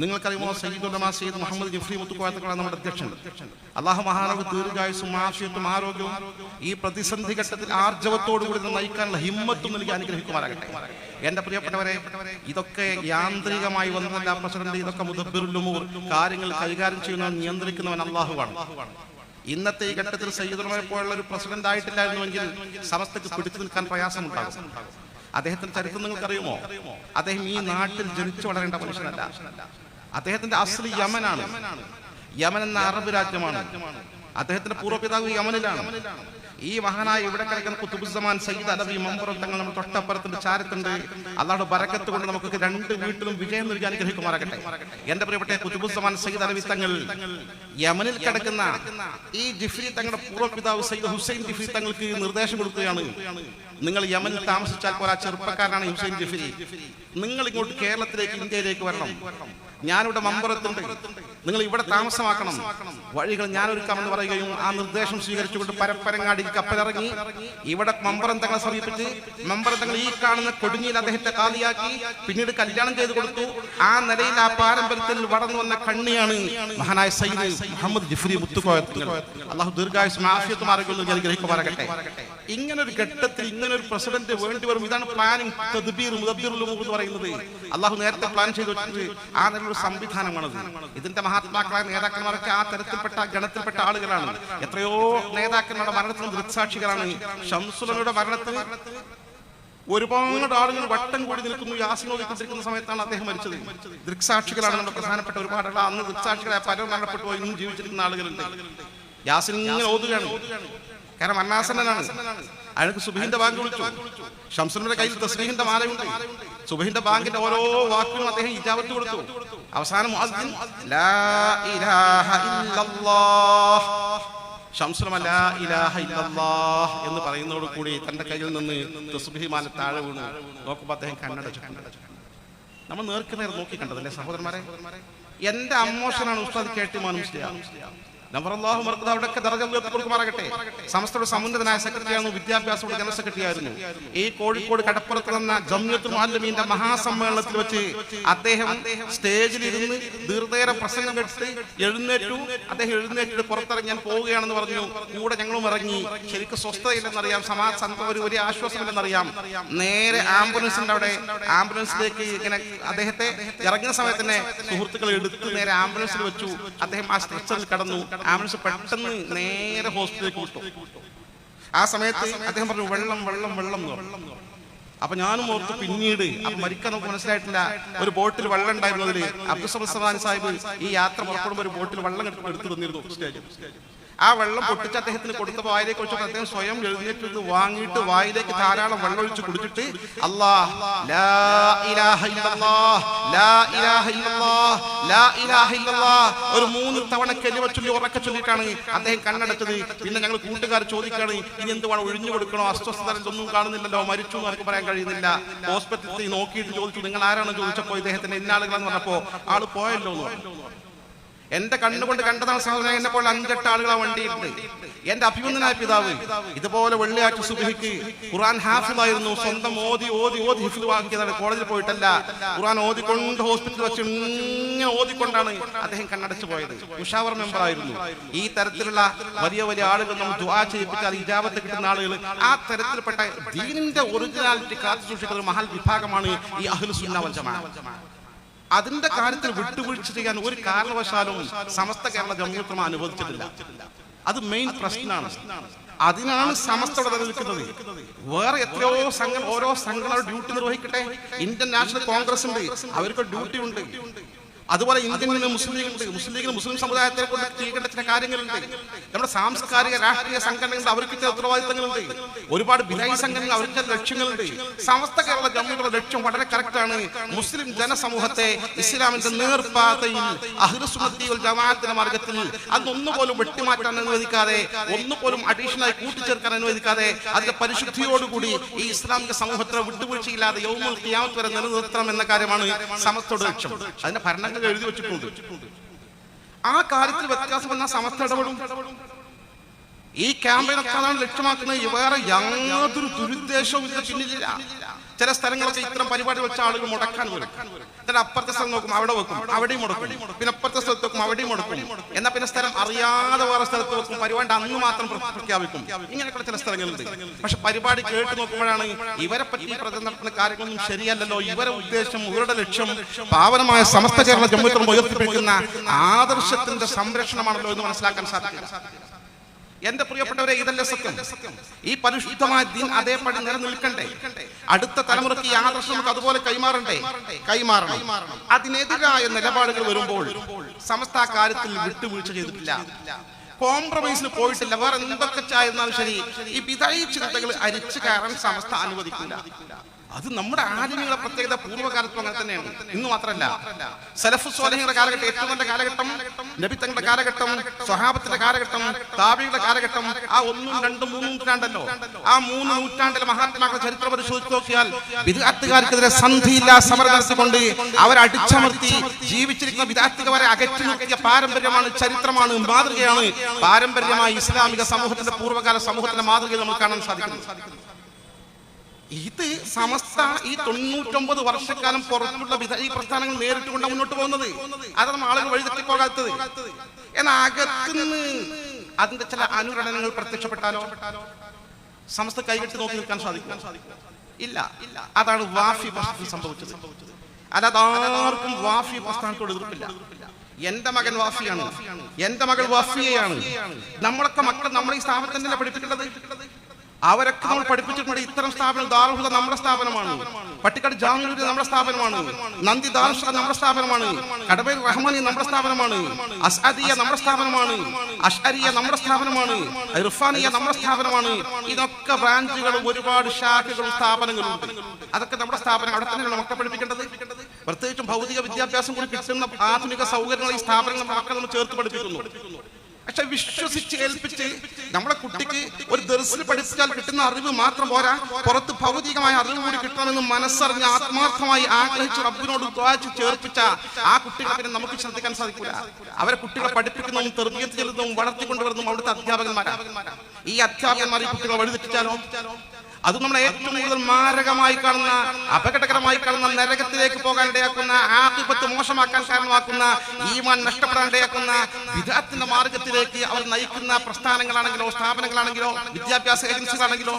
നിങ്ങൾക്കറിയുമോ സയ്യിദുലമാ സയ്യിദ് മുഹമ്മദ് ജഫ്രി മുത്തുക്കോയത്തക്കളാണ് നമ്മുടെ അധ്യക്ഷൻ. അള്ളാഹു മഹാനവ് ദീർഘായുസും ആശയത്തും ആരോഗ്യവും ഈ പ്രതിസന്ധി ഘട്ടത്തിൽ ആർജവത്തോടു കൂടി ഇത് നയിക്കാനുള്ള ഹിമ്മത്തും നൽകി അനുഗ്രഹിക്കുമാറാകട്ടെ. എന്റെ പ്രിയപ്പെട്ടവരെ ഇതൊക്കെ യാന്ത്രികമായി വന്നതല്ല പ്രസിഡന്റ് ഇതൊക്കെ മുദബിറുലുമൂർ കാര്യങ്ങൾ കൈകാര്യം ചെയ്യുന്ന നിയന്ത്രിക്കുന്നവൻ അള്ളാഹുവാണ്. ഇന്നത്തെ ഈ ഘട്ടത്തിൽ സയ്യിദുലമയെ പോലുള്ള ഒരു പ്രസിഡന്റ് ആയിട്ടില്ലായിരുന്നുവെങ്കിൽ സമസ്തക്ക് പിടിച്ചു നിൽക്കാൻ പ്രയാസമുണ്ടാകും അദ്ദേഹത്തിന്റെ ചരിത്രം നിങ്ങൾക്കറിയുമോ? അദ്ദേഹം ഈ നാട്ടിൽ ജനിച്ചു വളരേണ്ട മനുഷ്യനല്ല. അദ്ദേഹത്തിന്റെ അസ്ലി യമനാണ്. യമൻ എന്ന അറബ് രാജ്യമാണ്. അദ്ദേഹത്തിന്റെ പൂർവപിതാവ് യമനിലാണ്. ഈ മഹാനായ ഇവിടെ കിടക്കുന്ന കുത്തുബുസമാൻ സയ്യിദ് അലവി മമ്പുറം തങ്ങൾ നമ്മൾ തൊട്ടപ്പുറത്തിന്റെ ചാരത്തുണ്ട്. അല്ലാണ്ട് ബരക്കത്ത് കൊണ്ട് നമുക്ക് രണ്ട് വീട്ടിലും വിജയം നൽകി അനുഗ്രഹിക്കുമാറാകട്ടെ. എന്റെ പ്രിയപ്പെട്ട കുത്തുബുസമാൻ സയ്യിദ് അലവി തങ്ങൾ യമനിൽ കിടക്കുന്ന ഈ ജിഫ്രി തങ്ങളുടെ പൂർവപിതാവ് സയ്യിദ് ഹുസൈൻ ജിഫ്രി തങ്ങൾക്ക് നിർദ്ദേശം കൊടുക്കുകയാണ്. നിങ്ങൾ യമനിൽ താമസിച്ചാൽ പോരാ ചെറുപ്പക്കാരനാണ് ഹുസൈൻ ജിഫ്രി. നിങ്ങൾ ഇങ്ങോട്ട് കേരളത്തിലേക്ക് ഇന്ത്യയിലേക്ക് വരണം. ഞാനിവിടെ മമ്പുറത്തുണ്ട്. നിങ്ങൾ ഇവിടെ താമസമാക്കണം. വഴികൾ ഞാൻ ഒരുക്കാമെന്ന് പറയുകയും ആ നിർദ്ദേശം സ്വീകരിച്ചുകൊണ്ട് പരപ്പരങ്ങാടി കപ്പലിറങ്ങി ഇവിടെ മമ്പറം തങ്ങളെ സമീപിച്ച് മമ്പറം തങ്ങൾ ഈ കാണുന്ന കൊടുങ്ങിയിൽ അദ്ദേഹത്തെ കാലിയാക്കി പിന്നീട് കല്യാണം ചെയ്തു കൊടുത്തു. ആ നിലയിൽ ആ പാരമ്പര്യത്തിൽ വളർന്നു വന്ന കണ്ണിയാണ് മഹാനായ സയ്യിദ് മുഹമ്മദ് ജിഫ്രി മുത്തുക്കോയത്തുകൾ. അള്ളാഹു ദീർഘായുസ് ആഫിയത്തും ആരോഗ്യം ഗ്രഹിക്കുമാറാകട്ടെ ഇങ്ങനെ ഒരു ഘട്ടത്തിൽ ഇങ്ങനെ ഒരു പ്രസിഡന്റ് വേണ്ടി വരും. ഇതാണ് പ്ലാനിങ് തദ്ബീർ എന്ന് പറയുന്നത്. അള്ളാഹു നേരത്തെ പ്ലാൻ ചെയ്തു വെച്ചിട്ട് ആ നിലയിലുള്ള സംവിധാനമാണത്. ഇതിന്റെ മഹാത്മാക്കളായ നേതാക്കന്മാരൊക്കെ ആ തരത്തിൽപ്പെട്ട ഗണത്തിൽപ്പെട്ട ആളുകളാണ്. എത്രയോ നേതാക്കന്മാരുടെ മരണത്തിന് ദൃക്സാക്ഷികളാണ് ഷംസുലയുടെ മരണത്തിന് ഒരുപാട് ആളുകൾ വട്ടം കൂടി നിൽക്കുന്നു. യാസിനോദിക്കൊണ്ടിരിക്കുന്ന സമയത്താണ് അദ്ദേഹം മരിച്ചത്. ദൃക്സാക്ഷികളാണ് നമ്മുടെ പ്രധാനപ്പെട്ട ഒരുപാട് ആളുകൾ. അന്ന് ദൃക്സാക്ഷികളെ പലരും മരണപ്പെട്ടു പോയി. ഇന്നും ജീവിച്ചിരിക്കുന്ന ആളുകളുണ്ട്. യാസിൻ ഇങ്ങനെ ഓതുകയാണ്. കാരണം മരണാസനാണ് അയാൾക്ക് സുബഹിന്റെ ബാങ്ക് വിളിച്ചു. ഷംസുലിന്റെ കയ്യിൽ തസ്ലീഹിന്റെ മാലയുണ്ട്. സുബഹിന്റെ ബാങ്കിന്റെ ഓരോ വാക്കുകളും അദ്ദേഹം ഇജാബത്ത് കൊടുത്തു. അവസാനം എന്ന് പറയുന്നതോട് കൂടി തന്റെ കയ്യിൽ നിന്ന് തുസുബിമാല മാല താഴെ വീണു. നോക്കുമ്പോൾ അദ്ദേഹം കണ്ണടച്ചു നമ്മൾ നേർക്കുനേർ നോക്കി കണ്ടതല്ലേ സഹോദരന്മാരെ? എന്റെ അമ്മോഷനാണ് ഉസ്താദ് കേട്ടി മാനുസ്ലിയ നബറല്ലാഹു മർക്കദ അവിടെയൊക്കെ ദർജ ഉയർത്തി കൊടുക്കുമാറാകട്ടെ സമസ്തയുടെ സമുന്നതനായ സെക്രട്ടറിയായിരുന്നു വിദ്യാഭ്യാസയുടെ ജനറൽ സെക്രട്ടറി ആയിരുന്നു ഈ കോഴിക്കോട് കടപ്പുറത്ത് നിന്ന ജമ്യത്ത് മാലിമീന്റെ മഹാസമ്മേളനത്തിൽ വെച്ച് അദ്ദേഹം സ്റ്റേജിൽ ഇരുന്ന് ദീർഘേര പ്രസംഗം കേട്ട് എഴുന്നേറ്റു. അദ്ദേഹം എഴുന്നേറ്റിട്ട് പുറത്തിറങ്ങി ഞാൻ പോവുകയാണെന്ന് പറഞ്ഞു. കൂടെ ഞങ്ങളും ഇറങ്ങി. ശരിക്കും സ്വസ്ഥതയില്ലെന്നറിയാം. സമാധാന ഒരു ഒരു ആശ്വാസമില്ലെന്നറിയാം. നേരെ ആംബുലൻസിന്റെ അവിടെ ആംബുലൻസിലേക്ക് ഇങ്ങനെ അദ്ദേഹത്തെ ഇറങ്ങുന്ന സമയത്ത് തന്നെ സുഹൃത്തുക്കൾ എടുത്ത് നേരെ ആംബുലൻസിൽ വെച്ചു. അദ്ദേഹം ആ സ്ട്രെച്ചറിൽ കടന്നു. ആംബുലൻസ് പെട്ടെന്ന് നേരെ ഹോസ്പിറ്റലിലേക്ക് വിട്ടു. ആ സമയത്ത് അദ്ദേഹം പറഞ്ഞു വെള്ളം വെള്ളം വെള്ളം അപ്പൊ ഞാനും ഓർത്തു പിന്നീട് മരിക്കാൻ നമുക്ക് മനസ്സിലായിട്ടില്ല ഒരു ബോട്ടിൽ വെള്ളം ഉണ്ടായിരുന്നതിൽ അബ്ദുസമാൻ സാഹിബ് ഈ യാത്ര പുറപ്പെടുമ്പോൾ ഒരു ബോട്ടിൽ വെള്ളം എടുത്ത് എടുത്തു തന്നിരുന്നു. സ്റ്റേജിൽ ആ വെള്ളം പൊട്ടിച്ച് അദ്ദേഹത്തിന് കൊടുത്ത വായിലേക്ക് വെച്ചപ്പോൾ അദ്ദേഹം സ്വയം എഴുന്നേറ്റ് ഇത് വാങ്ങിയിട്ട് വായിലേക്ക് ധാരാളം വെള്ളം ഒഴിച്ച് കുടിച്ചിട്ട് അല്ലാഹ് ലാ ഇലാഹ ഇല്ലല്ലാഹ് ലാ ഇലാഹ ഇല്ലല്ലാഹ് ലാ ഇലാഹ ഇല്ലല്ലാഹ് ഒരു മൂന്ന് തവണ കെലിവ ചൊല്ലി ഉറക്കെ ചൊല്ലിയിട്ടാണ് അദ്ദേഹം കണ്ണടച്ചത്. പിന്നെ ഞങ്ങൾ കൂട്ടുകാർ ചോദിക്കാണ് ഇനി എന്തുവാണ് ഒഴിഞ്ഞു കൊടുക്കണോ? അസ്വസ്ഥത ഒന്നും കാണുന്നില്ലല്ലോ മരിച്ചു എന്ന് അവർക്ക് പറയാൻ കഴിയുന്നില്ല. ഹോസ്പിറ്റലിൽ നോക്കിയിട്ട് ചോദിച്ചു നിങ്ങൾ ആരാണോ ചോദിച്ചപ്പോൾ ഇദ്ദേഹത്തിന്റെ ഇന്നാളുകളെന്ന് പറഞ്ഞപ്പോ ആൾ പോയല്ലോ എന്ന് എന്റെ കണ്ണുകൊണ്ട് കണ്ടതാണ് സഹോദരൻ എന്നെ പോലെ അഞ്ചെട്ട് ആളുകൾ ആ എന്റെ അഭിമന്യനായ പിതാവ് ഇതുപോലെ വെള്ളിയാഴ്ച സുബിഹിക്ക് ഖുറാൻ ഹാഫിലായിരുന്നു സ്വന്തം ഓതി ഓതി ഓതി ഹിഫിൽ വാക്കിയതാണ് കോളേജിൽ പോയിട്ടല്ല. ഖുറാൻ ഓതിക്കൊണ്ട് ഹോസ്പിറ്റലിൽ വെച്ച് ഇങ്ങനെ ഓതിക്കൊണ്ടാണ് അദ്ദേഹം കണ്ണടച്ചു പോയത്. മുഷാവർ മെമ്പർ ആയിരുന്നു ഈ തരത്തിലുള്ള വലിയ വലിയ ആളുകൾ നമ്മൾ ദുആ ചെയ്യിപ്പിച്ചാൽ ഇജാബത്ത് കിട്ടുന്ന ആളുകൾ ആ തരത്തിൽപ്പെട്ട ദീനിന്റെ ഒറിജിനാലിറ്റി കാത്തു സൂക്ഷിക്കുന്ന ഒരു മഹൽ വിഭാഗമാണ് ഈ അഹ്ലുസുന്ന വൽ ജമാഅ അതിന്റെ കാര്യത്തിൽ വിട്ടുവീഴ്ച ചെയ്യാൻ ഒരു കാരണവശാലും സമസ്ത കേരള ജമ്മിയത്വം അനുവദിച്ചിട്ടില്ല. അത് മെയിൻ പ്രശ്നമാണ്. അതിനാണ് സമസ്ത ഇവിടെ നിൽക്കുന്നത്. വേറെ എത്രയോ സംഘം ഓരോ സംഘങ്ങളുടെ ഡ്യൂട്ടി നിർവഹിക്കട്ടെ. ഇന്ത്യൻ നാഷണൽ കോൺഗ്രസ് ഉണ്ട്. അവർക്ക് ഡ്യൂട്ടി ഉണ്ട്. അതുപോലെ ഇന്ത്യൻ മുസ്ലിം ലീഗുണ്ട് മുസ്ലിം ലീഗിന് മുസ്ലിം സമുദായത്തെ കൊണ്ട് ചെയ്യേണ്ട ചില കാര്യങ്ങളുണ്ട്. നമ്മുടെ സാംസ്കാരിക രാഷ്ട്രീയ സംഘടനകളുടെ അവർക്ക് ചില ഉത്തരവാദിത്തങ്ങളുണ്ട്. ഒരുപാട് ബിനായി സംഘടനകൾ അവർക്ക് ചില ലക്ഷ്യങ്ങളുണ്ട്. സമസ്ത കേരള ജമ്മിയുടെ ലക്ഷ്യം വളരെ കറക്റ്റാണ് മുസ്ലിം ജനസമൂഹത്തെ ഇസ്ലാമിന്റെ നേർപ്പാതയിൽ അഹ്ലുസുന്നത്തി വൽ ജമാഅത്തിന്റെ മാർഗത്തിൽ അതൊന്നുപോലും വെട്ടിമാറ്റാൻ അനുവദിക്കാതെ ഒന്നുപോലും അഡീഷണലായി കൂട്ടിച്ചേർക്കാൻ അനുവദിക്കാതെ അതിന്റെ പരിശുദ്ധിയോടുകൂടി ഈ ഇസ്ലാമിക സമൂഹത്തെ വിട്ടുവീഴ്ചയില്ലാതെ യൗമുൽ ഖിയാമത്ത് വരെ നിലനിർത്തണം എന്ന കാര്യമാണ് സമസ്തയുടെ ലക്ഷ്യം. അതിന്റെ ഭരണങ്ങൾ എഴുതി വെച്ചിട്ടുണ്ട്. ആ കാര്യത്തിൽ വ്യത്യാസം വന്ന സമസ്ത ഇടപെടും. ഈ ക്യാമ്പയിനൊക്കെ അതാണ് ലക്ഷ്യമാക്കുന്നത്. വേറെ യാതൊരു ദുരുദ്ദേശവും ഇതിന്റെ പിന്നിലില്ല. ചില സ്ഥലങ്ങളൊക്കെ ഇത്തരം പരിപാടി വെച്ച ആളുകൾ മുടക്കാൻ വരും. എന്നിട്ട് അപ്പുറത്തെ സ്ഥലം നോക്കും അവിടെ വെക്കും അവിടെയും മുടക്കും. പിന്നെ അപ്പുറത്തെ സ്ഥലത്ത് വെക്കും അവിടെയും മുടക്കും. എന്നാൽ പിന്നെ സ്ഥലം അറിയാതെ വേറെ സ്ഥലത്ത് വെക്കും പരിപാടി അന്ന് മാത്രം പ്രഖ്യാപിക്കും. ഇങ്ങനെയൊക്കെ ചില സ്ഥലങ്ങളുണ്ട്. പക്ഷെ പരിപാടി കേട്ട് നോക്കുമ്പോഴാണ് ഇവരെ പറ്റി പ്രചരണം നടത്തുന്ന കാര്യങ്ങളൊന്നും ശരിയല്ലല്ലോ. ഇവരെ ഉദ്ദേശം ഇവരുടെ ലക്ഷ്യം പാവനമായ സമസ്ത കേരള ജമ്മുത്വം ഉയർത്തിപ്പിടിക്കുന്ന ആദർശത്തിന്റെ സംരക്ഷണമാണല്ലോ എന്ന് മനസ്സിലാക്കാൻ സാധിക്കും എന്റെ പ്രിയപ്പെട്ടവരെ ഇതല്ലേ സത്യം. ഈ പരിശുദ്ധമായ ദീൻ അതേപടി നിലനിൽക്കണ്ടേ? അടുത്ത തലമുറയ്ക്ക് ഈ ആദർശം നമുക്ക് അതുപോലെ കൈമാറണ്ടേ? കൈമാറണം. അതിനെതിരായ നിലപാടുകൾ വരുമ്പോൾ സമസ്ത കാര്യത്തിൽ വിട്ടുവീഴ്ച ചെയ്തിട്ടില്ല. കോംപ്രമൈസിന് പോയിട്ടില്ല. വേറെ എന്തൊക്കെ ചായിരുന്നാലും ശരി. ഈ പിതായി ചിന്തകൾ അരിച്ചു കയറാൻ സമസ്ത അനുവദിക്കില്ല. അത് നമ്മുടെ ആലിമികളെ പ്രത്യേകത പൂർവകാലത്തും അങ്ങനെ തന്നെയാണ്. ഇന്ന് മാത്രമല്ല സലഫ് സ്വാലിഹിയുടെ കാലഘട്ടം ഏറ്റവും നല്ല കാലഘട്ടം നബിത്തങ്ങളുടെ കാലഘട്ടം സ്വഹാബത്തിന്റെ കാലഘട്ടം താബിയുടെ കാലഘട്ടം ആ ഒന്നും രണ്ടും മൂന്നും നൂറ്റാണ്ടല്ലോ ആ മൂന്ന് നൂറ്റാണ്ടിലെ മഹാത്മാക്കളുടെ ചരിത്രം പരിശോധിച്ച് നോക്കിയാൽ വിദാത്തുകാർക്കെതിരെ സന്ധിയില്ല സമരം നടത്തിക്കൊണ്ട് അവരെ അടിച്ചമർത്തി ജീവിച്ചിരിക്കുന്ന വിദാത്തുകാരെ അകറ്റി നോക്കിയ പാരമ്പര്യമാണ് ചരിത്രമാണ് മാതൃകയാണ്. പാരമ്പര്യമായി ഇസ്ലാമിക സമൂഹത്തിന്റെ പൂർവകാല സമൂഹത്തിന്റെ മാതൃകയിൽ നമുക്ക് കാണാൻ സാധിക്കുന്നു. ഇത് സമസ്ത ഈ തൊണ്ണൂറ്റൊമ്പത് വർഷക്കാലം പുറത്തുള്ള ഈ പ്രസ്ഥാനങ്ങൾ നേരിട്ടുകൊണ്ട് മുന്നോട്ട് പോകുന്നത്. അതാണ് ആളുകൾ വഴിതെറ്റി പോകാത്തത്. എന്നാൽ അകത്തുനിന്ന് അതിന്റെ ചില അനുരണനങ്ങൾ പ്രത്യക്ഷപ്പെട്ടാലോ? സമസ്ത കൈകെട്ടി നോക്കി നിൽക്കാൻ സാധിക്കും ഇല്ല. അതാണ് വാഫി പ്രശ്നത്തിൽ സംഭവിച്ചത്. അല്ലാതെ ആർക്കും വാഫി പ്രസ്ഥാനത്തോട് എതിർപ്പില്ല. എന്റെ മകൻ വാഫിയാണ്. എന്റെ മകൾ വാഫിയയാണ്. നമ്മളൊക്കെ മക്കൾ നമ്മളെ ഈ സ്ഥാപനത്തിൽ പഠിപ്പിക്കേണ്ടത് അവരൊക്കെ നമ്മൾ പഠിപ്പിച്ചിട്ടുണ്ട് ഇത്തരം സ്ഥാപനം ദാർഹുദ നമ്മുടെ സ്ഥാപനമാണ്. പട്ടിക്കാട് ജാമിലൂര് നമ്മുടെ സ്ഥാപനമാണ്. നന്ദി ദാർഷ നമ്മുടെ സ്ഥാപനമാണ്. കടബേർ റഹ്മാനി നമ്മുടെ സ്ഥാപനമാണ്. അസ്അദിയ നമ്മുടെ സ്ഥാപനമാണ്. അഷ്അരിയ നമ്മുടെ സ്ഥാപനമാണ്. ഇർഫാനിയ നമ്മുടെ സ്ഥാപനമാണ്. ഇതൊക്കെ ബ്രാഞ്ചുകളും ഒരുപാട് ശാഖകളും സ്ഥാപനങ്ങളും അതൊക്കെ നമ്മുടെ സ്ഥാപനം. അവിടെ തന്നെയാണ് മക്കളെ പഠിപ്പിക്കേണ്ടത്. പ്രത്യേകിച്ചും ഭൗതിക വിദ്യാഭ്യാസം കൂടി കിട്ടുന്ന ആധുനിക സൗകര്യങ്ങൾ ഈ സ്ഥാപനങ്ങൾ മക്കളെ നമ്മൾ ചേർത്ത് പഠിപ്പിക്കുന്നു. പക്ഷെ വിശ്വസിച്ച് ഏൽപ്പിച്ച് നമ്മളെ കുട്ടിക്ക് ഒരു ദർസിൽ പഠിപ്പിച്ചാൽ കിട്ടുന്ന അറിവ് മാത്രം പോരാ. പുറത്ത് ഭൗതികമായ അറിവ് കൂടി കിട്ടണമെന്ന് മനസ്സറിഞ്ഞ് ആത്മാർത്ഥമായി ആഗ്രഹിച്ച് റബ്ബിനോട് ദ്വാച്ച് ചേർപ്പിച്ച ആ കുട്ടികളെ പിന്നെ നമുക്ക് ശ്രദ്ധിക്കാൻ സാധിക്കില്ല അവരെ കുട്ടികളെ പഠിപ്പിക്കുന്നതും തെർബിയത്ത് ചെല്ലുന്നതും വളർത്തിക്കൊണ്ടുവരുന്നതും അവിടുത്തെ അധ്യാപകന്മാരാണ് ഈ അധ്യാപകന്മാർ ഈ കുട്ടികളെ വഴിതെറ്റിച്ചാലോ? അത് നമ്മൾ ഏറ്റവും കൂടുതൽ മാരകമായി കാണുന്ന അപകടകരമായി കാണുന്ന നരകത്തിലേക്ക് പോകാൻ ഇടയാക്കുന്ന ആധിപത്യം മോശമാക്കാൻ കാരണമാക്കുന്ന ഈമാൻ നഷ്ടപ്പെടാൻ ഇടയാക്കുന്ന വിധാത്തിന്റെ മാർഗത്തിലേക്ക് അവർ നയിക്കുന്ന പ്രസ്ഥാനങ്ങളാണെങ്കിലോ സ്ഥാപനങ്ങളാണെങ്കിലോ വിദ്യാഭ്യാസ ഏജൻസികളാണെങ്കിലോ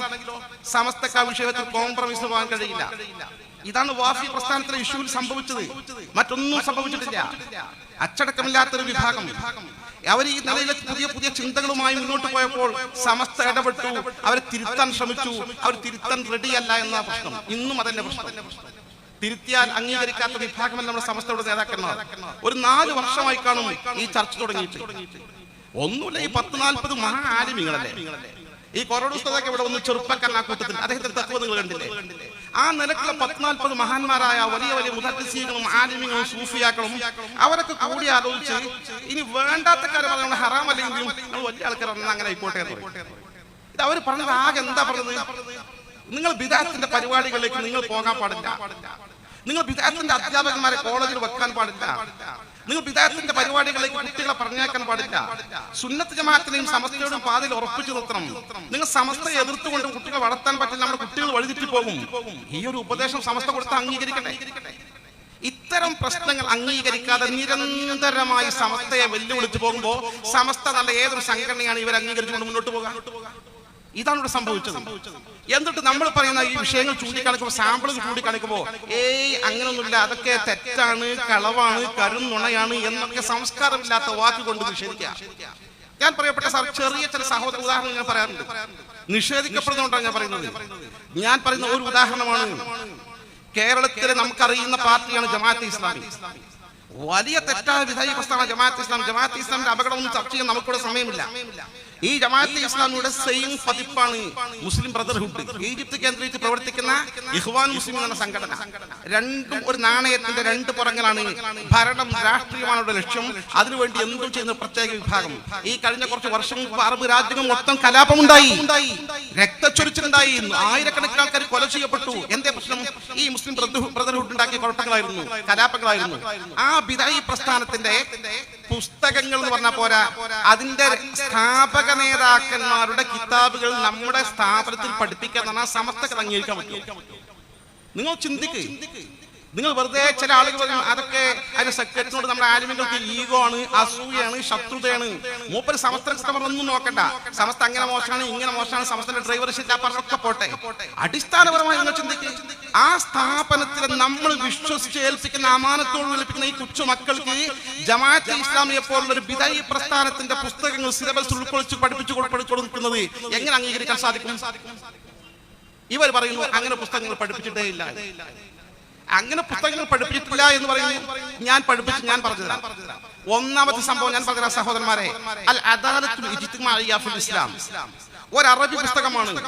സമസ്തക്ക വിഷയത്തിൽ കോംപ്രമൈസ് പോകാൻ കഴിയില്ല. ഇതാണ് വാഫി പ്രസ്ഥാനത്തിലെ ഇഷ്യൂവിൽ സംഭവിച്ചത്. മറ്റൊന്നും സംഭവിച്ചിട്ടില്ല. അച്ചടക്കമില്ലാത്തൊരു വിഭാഗം. അവർ ഈ നിലയിലെ പുതിയ പുതിയ ചിന്തകളുമായി മുന്നോട്ട് പോയപ്പോൾ സമസ്ത ഇടപെട്ടു. അവരെ തിരുത്താൻ ശ്രമിച്ചു. അവർ തിരുത്താൻ റെഡിയല്ല എന്ന പ്രശ്നം. ഇന്നും അതന്നെ പ്രശ്നം. തിരുത്തിയാൽ അംഗീകരിക്കാത്ത വിഭാഗമല്ല നമ്മുടെ സമസ്തയുടെ നേതാക്കന്മാർ. ഒരു നാല് വർഷമായി കാണും ഈ ചർച്ച തുടങ്ങിയിട്ട്. ഒന്നുമില്ല ഈ പത്ത് നാൽപ്പത് മഹാ ആലിമികളല്ലേ ഈ കൊറോണ ഉസ്താദൊക്കെ ഇവിടെ ഒന്ന് ചെറുപ്പക്കാരനാക്കൂട്ടത്തിൽ അദ്ദേഹത്തിന്റെ തത്വം നിങ്ങൾ കണ്ടില്ലേ? ആ നിലക്കുള്ള പത്ത് നാൽപ്പത് മഹാന്മാരായ വലിയ വലിയ മുതദ്സീകളും ആലിമികളും സൂഫിയാക്കളും അവരൊക്കെ കൂടി ആലോചിച്ച് ഇനി വേണ്ടാത്ത കാര്യം പറയുന്നത് ഹറാം അല്ലെങ്കിലും നിങ്ങൾ വലിയ വന്നാൽ അങ്ങനെ ആയിക്കോട്ടെ ഇത് അവർ പറഞ്ഞത് ആകെ എന്താ പറഞ്ഞത്? നിങ്ങൾ വിദാത്തിന്റെ പരിപാടികളിലേക്ക് നിങ്ങൾ പോകാൻ പാടില്ല. നിങ്ങൾ വിദാത്തിന്റെ അധ്യാപകന്മാരെ കോളേജിൽ വെക്കാൻ പാടില്ല. നിങ്ങൾ വിദാത്തിന്റെ പരിപാടികളിലേക്ക് കുട്ടികളെ പറഞ്ഞേക്കാൻ പാടില്ല. സുന്നത്ത് ജമാഅത്തിനെയും സമസ്തയോടും പാതയിൽ ഉറപ്പിച്ചു നിർത്തണം. നിങ്ങൾ സമസ്തയെ എതിർത്തുകൊണ്ട് കുട്ടികളെ വളർത്താൻ പറ്റില്ല നമ്മുടെ കുട്ടികൾ വഴിതെറ്റി പോകും. ഈ ഒരു ഉപദേശം സമസ്ത കൊടുത്ത് അംഗീകരിക്കട്ടെ? ഇത്തരം പ്രശ്നങ്ങൾ അംഗീകരിക്കാതെ നിരന്തരമായി സമസ്തയെ വെല്ലുവിളിച്ചു പോകുമ്പോൾ സമസ്ത നല്ല ഏതൊരു സംഘടനയാണ് ഇവർ അംഗീകരിച്ചുകൊണ്ട് മുന്നോട്ട് പോകാൻ ഇതാണ് ഇവിടെ സംഭവിച്ചത്. എന്നിട്ട് നമ്മൾ പറയുന്ന ഈ വിഷയങ്ങൾ ചൂണ്ടിക്കാണിക്കുമ്പോൾ സാമ്പിളുകൾ ചൂണ്ടിക്കാണിക്കുമ്പോൾ ഏയ് അങ്ങനൊന്നുമില്ല. അതൊക്കെ തെറ്റാണ് കളവാണ് കരുന്നുണയാണ് എന്നൊക്കെ സംസ്കാരമില്ലാത്ത വാക്കുകൊണ്ട് നിഷേധിക്കാം ഞാൻ പറയപ്പെട്ട സാർ ചെറിയ ചില സഹോദര ഉദാഹരണം ഞാൻ പറയാറുണ്ട്. നിഷേധിക്കപ്പെടുന്നതുകൊണ്ടാണ് ഞാൻ പറയുന്നത്. ഞാൻ പറയുന്ന ഒരു ഉദാഹരണമാണ്. കേരളത്തിലെ നമുക്കറിയുന്ന പാർട്ടിയാണ് ജമാഅത്ത് ഇസ്ലാമി. വലിയ തെറ്റായ വിധായി പ്രസ്ഥാന ജമാഅത്ത് ഇസ്ലാം ജമാഅത്ത് ഇസ്ലാമിന്റെ അപകടമൊന്നും ചർച്ച ചെയ്യാൻ നമുക്കിവിടെ സമയമില്ല. ഈ ജമാഅത്തെ ഇസ്ലാമിയുടെ സെയിം പതിപ്പാണ് മുസ്ലിം ബ്രദർഹുഡ്. ഈജിപ്ത് കേന്ദ്രീകരിച്ച് പ്രവർത്തിക്കുന്ന ഇഹ്വാൻ മുസ്ലിം എന്ന സംഘടന. രണ്ടും ഒരു നാണയത്തിന്റെ രണ്ട് പുറങ്ങളാണ് ഭരണം രാഷ്ട്രീയമാണ് അവരുടെ ലക്ഷ്യം. അതിനുവേണ്ടി എന്തും ചെയ്യുന്ന പ്രത്യേക വിഭാഗം. ഈ കഴിഞ്ഞ കുറച്ച് വർഷം മുമ്പ് അറബ് രാജ്യങ്ങൾ മൊത്തം കലാപമുണ്ടായി. രക്തച്ചൊരിച്ചിലുണ്ടായി. ആയിരക്കണക്കിന് ആൾക്കാർ കൊല ചെയ്യപ്പെട്ടു. എന്തേ പ്രശ്നം? ഈ മുസ്ലിം ബ്രദർഹുഡ് ഉണ്ടാക്കിയ കൊട്ടങ്ങളായിരുന്നു കലാപങ്ങളായിരുന്നു ആ ബിദായി പ്രസ്ഥാനത്തിന്റെ പുസ്തകങ്ങൾ എന്ന് പറഞ്ഞ പോരാ. അതിന്റെ സ്ഥാപക നേതാക്കന്മാരുടെ കിതാബുകൾ നമ്മുടെ സ്ഥാപനത്തിൽ പഠിപ്പിക്കാൻ പറഞ്ഞാൽ സമസ്തകൾ അംഗീകരിക്കാൻ പറ്റും നിങ്ങൾ ചിന്തിക്ക്. നിങ്ങൾ വെറുതെ ചില ആളുകൾ പറയും അതൊക്കെ അതിന്റെ സെക്രട്ടറിനോട് നമ്മുടെ ആലിമികൾക്ക് ഈഗോ ആണ് അസൂയാണ് ശത്രുതയാണ്. മൂപ്പര് സമസ്ത കസ്റ്റമർ ഒന്നും നോക്കണ്ട. സമസ്ത അങ്ങനെ മോശമാണ് ഇങ്ങനെ മോശമാണ് സമസ്തന്റെ ഡ്രൈവർ ഒക്കെ പോട്ടെ. അടിസ്ഥാനപരമായി നിങ്ങൾ ചിന്തിക്ക് ആ സ്ഥാപനത്തിൽ നമ്മൾ വിശ്വസിച്ച് ഏൽപ്പിക്കുന്ന അമാനത്തോട് ഏൽപ്പിക്കുന്ന ഈ കൊച്ചു മക്കൾക്ക് ജമാഅത്ത് ഇസ്ലാമിയെ പോലുള്ള ഒരു വിദായി പ്രസ്ഥാനത്തിന്റെ പുസ്തകങ്ങൾ സിലബസ് ഉൾക്കൊള്ളിച്ച് പഠിപ്പിച്ചു കൊടുക്കുന്നത് എങ്ങനെ അംഗീകരിക്കാൻ സാധിക്കും? ഇവർ പറയുന്നു അങ്ങനെ പുസ്തകങ്ങൾ പഠിപ്പിച്ചിട്ടേ ഇല്ല. അങ്ങനെ പുസ്തകങ്ങൾ പഠിപ്പിച്ചിട്ടില്ല എന്ന് പറയുന്നു. ഞാൻ പഠിപ്പിച്ച് ഞാൻ പറഞ്ഞുതരാം. ഒന്നാമത്തെ സംഭവം ഞാൻ പറഞ്ഞ സഹോദരന്മാരെ. അൽ അദാലത്തുൽ ഇസ്ലാം. ഒരു അറബി പുസ്തകമാണ്.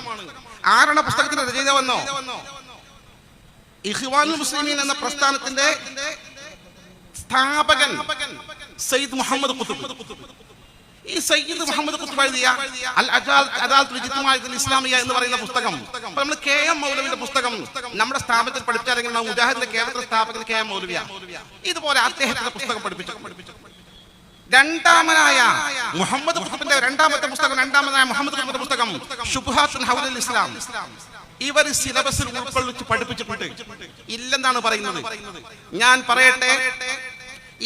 ആരാണ് പുസ്തകത്തിന്റെ രചയിതാവെന്നോ ഇഖ്വാനുൽ മുസ്ലിമീൻ എന്ന പ്രസ്ഥാനത്തിന്റെ സ്ഥാപകൻ സയ്യിദ് മുഹമ്മദ് ഖുതുബ് ഈ സയ്യിദ് മുഹമ്മദ് കുത്തുബ എഴുതിയ അൽ അജാൽ അദാലത്തുൽ വിജിത്തുമായ ഇസ്ലാമിയ എന്ന് പറയുന്ന പുസ്തകം. നമ്മൾ കെ എം മൗലവിന്റെ പുസ്തകം നമ്മുടെ സ്ഥാപനത്തിൽ പഠിപ്പിച്ചാലെങ്കിൽ മുജാഹിദിന്റെ കേരളത്തിലെ സ്ഥാപകൻ കെ എം മൗലവിയ. ഇതുപോലെ അദ്ദേഹത്തിന്റെ പുസ്തകം പഠിപ്പിച്ചു. രണ്ടാമനായ മുഹമ്മദ് ഖുത്ബിന്റെ രണ്ടാമത്തെ പുസ്തകം രണ്ടാമനായ മുഹമ്മദ് ഖുത്ബിന്റെ പുസ്തകം ഷുബ്ഹാത്തുൽ ഹൗലുൽ ഇസ്ലാം. ഇവർ സിലബസിൽ ഉൾക്കൊള്ളിച്ച് പഠിപ്പിച്ചിട്ടുണ്ട്. ഇല്ലെന്നാണ് പറയുന്നത്. ഞാൻ പറയട്ടെ?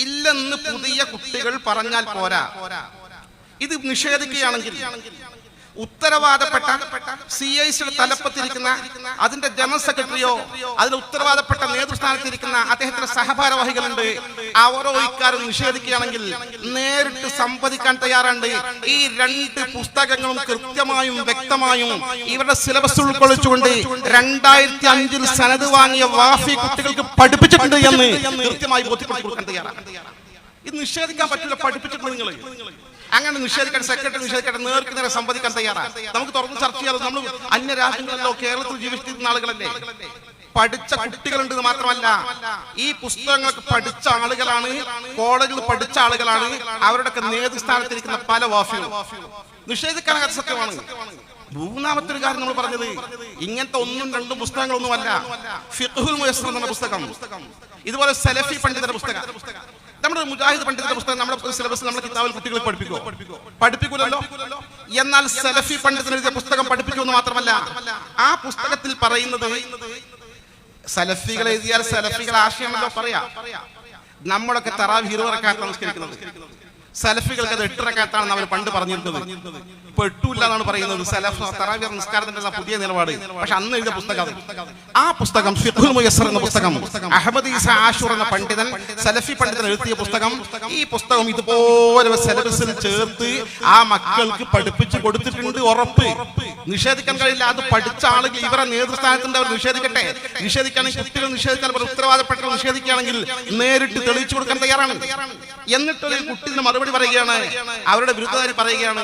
ഇല്ലെന്ന് പുതിയ കുട്ടികൾ പറഞ്ഞാൽ പോരാ. ഇത് നിഷേധിക്കുകയാണെങ്കിൽ ഉത്തരവാദപ്പെട്ട സി ഐ സിയുടെ തലപ്പത്തിരിക്കുന്ന അതിന്റെ ജനറൽ സെക്രട്ടറിയോ അതിന് ഉത്തരവാദപ്പെട്ട നേതൃസ്ഥാനത്തിരിക്കുന്ന അദ്ദേഹത്തിന്റെ സഹഭാരവാഹികളുണ്ട്. അവരോ ഇക്കാര്യം നിഷേധിക്കുകയാണെങ്കിൽ നേരിട്ട് സംവദിക്കാൻ തയ്യാറുണ്ട് ഈ രണ്ട് പുസ്തകങ്ങളും കൃത്യമായും വ്യക്തമായും ഇവരുടെ സിലബസ് ഉൾക്കൊള്ളിച്ചുകൊണ്ട് രണ്ടായിരത്തി അഞ്ചിൽ സനത് വാങ്ങിയ വാഫി കുട്ടികൾക്ക് പഠിപ്പിച്ചിട്ടുണ്ട് എന്ന് കൃത്യമായി ബോധ്യപ്പെടുത്തി കൊടുക്കാൻ തയ്യാറാണ്. ഇത് നിഷേധിക്കാൻ പറ്റില്ല പഠിപ്പിച്ചിട്ടുണ്ട് നിങ്ങൾ അങ്ങനെ നിഷേധിക്കാൻ സെക്രട്ടറി നിഷേധിക്കട്ടെ നേർക്ക് നേരെ സംവദിക്കാൻ തയ്യാറാണ് നമുക്ക് തുറന്ന് ചർച്ച ചെയ്യാതെ നമ്മൾ അന്യ രാജ്യങ്ങളിലോ കേരളത്തിൽ ജീവിച്ചിരുന്ന ആളുകളല്ലേ? പഠിച്ച കുട്ടികളുണ്ട് മാത്രമല്ല ഈ പുസ്തകങ്ങൾക്ക് പഠിച്ച ആളുകളാണ് കോളേജിൽ പഠിച്ച ആളുകളാണ് അവരുടെയൊക്കെ നേതൃസ്ഥാനത്തിരിക്കുന്ന പല വാഫികളും. നിഷേധിക്കാൻ സത്യമാണ്. മൂന്നാമത്തെ ഒരു കാര്യം നമ്മൾ പറഞ്ഞത് ഇങ്ങനത്തെ ഒന്നും രണ്ടും പുസ്തകങ്ങളൊന്നുമല്ല ഫിഖുൽ മുയസ്സർ എന്ന പുസ്തകം. ഇതുപോലെ സെലഫി പണ്ഡിതന്റെ പുസ്തകം. നമ്മുടെ മുജാഹിദ് പണ്ഡിതന്റെ പുസ്തകം നമ്മുടെ സിലബസ് നമ്മുടെ കിതാബിൽ കുട്ടികളെ പഠിപ്പിക്കുമോ പഠിപ്പിക്കൂലല്ലോ? എന്നാൽ സലഫി പണ്ഡിതൻ എഴുതിയ പുസ്തകം പഠിപ്പിക്കുമെന്ന് മാത്രമല്ല ആ പുസ്തകത്തിൽ പറയുന്നത് സലഫികൾ എഴുതിയാൽ സലഫികൾ ആശയമാണല്ലോ പറയാ. നമ്മളൊക്കെ തറാവ് ഹീറോ നമസ്കരിക്കുന്നത് സലഫികൾക്ക് അത് എട്ടിറക്കാത്താണെന്ന് അവർ പണ്ട് പറഞ്ഞിരുന്നത്. ഇപ്പൊ എട്ടൂല്ല എന്നാണ് പറയുന്നത് സലഫ് നിസ്കാരത്തിന്റെ പുതിയ നിലപാട്. പക്ഷെ അന്ന് എഴുതിയ പുസ്തകം ആ പുസ്തകം ഫിഖുൽ മുയസ്സർ എന്ന പുസ്തകം. അഹമ്മദ് ഈസ ആഷൂർ എന്ന പണ്ഡിതൻ സലഫി പണ്ഡിതൻ എഴുതിയ പുസ്തകം. ഈ പുസ്തകം ഇതുപോലെ സിലബസിൽ ചേർത്ത് ആ മക്കൾക്ക് പഠിപ്പിച്ചു കൊടുത്തിട്ടുണ്ട് ഉറപ്പ്. നിഷേധിക്കാൻ കഴിയില്ല. അത് പഠിച്ച ആളുകൾ ഇവരെ നേതൃസ്ഥാനത്തിന്റെ അവർ നിഷേധിക്കട്ടെ. നിഷേധിക്കുകയാണെങ്കിൽ കുട്ടികൾ നിഷേധിക്കാൻ അവർ ഉത്തരവാദപ്പെട്ടവർ നിഷേധിക്കുകയാണെങ്കിൽ നേരിട്ട് തെളിയിച്ചു കൊടുക്കാൻ തയ്യാറാണ്. എന്നിട്ട് കുട്ടി മറുപടി പറയുകയാണ്. അവരുടെ വിരുദ്ധകാരി പറയുകയാണ്.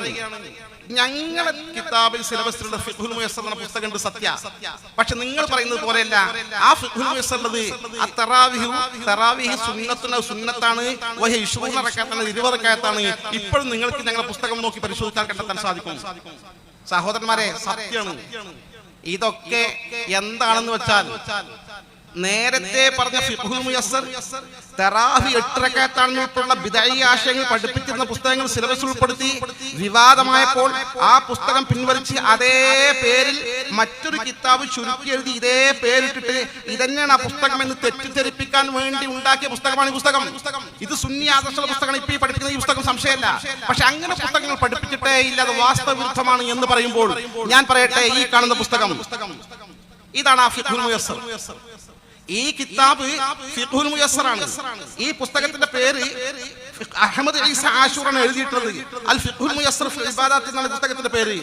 ഞങ്ങളെ കിതാബിൽ സിലബസിലുള്ള ഫിഖുൽ മുയസ്സർ എന്ന പുസ്തകം ഉണ്ട് സത്യ. പക്ഷെ നിങ്ങൾ പറയുന്നത് പോലെയല്ല. ആ ഫിഖുൽ മുയസ്സറുള്ളത് തറാവിഹു തറാവിഹി സുന്നത്തുന സുന്നത്താണ്. വഹി ഇഷ്റൂന റക്കാത്താണ് ഇരുപത് റക്കാത്താണ്. ഇപ്പോഴും നിങ്ങൾക്ക് ഞങ്ങളുടെ പുസ്തകം നോക്കി പരിശോധിച്ചാൽ കണ്ടെത്താൻ സാധിക്കും. സഹോദരന്മാരെ സത്യമാണ്. ഇതൊക്കെ എന്താണെന്ന് വെച്ചാൽ നേരത്തെ പറഞ്ഞ തെറാഹി എട്ടരക്കാത്താണെന്നുള്ള ബിദായി ആശയങ്ങൾ പഠിപ്പിക്കുന്ന പുസ്തകങ്ങൾ സിലബസ് ഉൾപ്പെടുത്തി വിവാദമായപ്പോൾ ആ പുസ്തകം പിൻവലിച്ച് അതേ പേരിൽ മറ്റൊരു കിതാബ് ചുരുക്കി എഴുതി ഇതേ പേരിട്ടിട്ട് ഇതന്നെയാണ് ആ പുസ്തകം എന്ന് തെറ്റിദ്ധരിപ്പിക്കാൻ വേണ്ടി ഉണ്ടാക്കിയ പുസ്തകമാണ് ഈ പുസ്തകം. ഇത് സുന്നി ആദർശ പുസ്തകമാണ്. ഇപ്പൊ ഈ പഠിപ്പിക്കുന്ന ഈ പുസ്തകം സംശയമല്ല. പക്ഷെ അങ്ങനെ പുസ്തകങ്ങൾ പഠിപ്പിച്ചിട്ടേ ഇല്ല. അത് വാസ്തവവിരുദ്ധമാണ് എന്ന് പറയുമ്പോൾ ഞാൻ പറയട്ടെ ഈ കാണുന്ന പുസ്തകം. ഇതാണ് ആ ഫിഖുൽ മുയസ്സർ. ഈ കിതാബ് ഫിഖുൽ മുയസ്സറാണ്. ഈ പുസ്തകത്തിന്റെ പേര് അഹമ്മദ് ഈസ ആഷൂറാണ് എഴുതിയിട്ടുള്ളത്. അൽ ഫിഖുൽ മുയസ്സർ ഫിൽ ഇബാദത്ത് എന്നാണ് പുസ്തകത്തിന്റെ പേര്.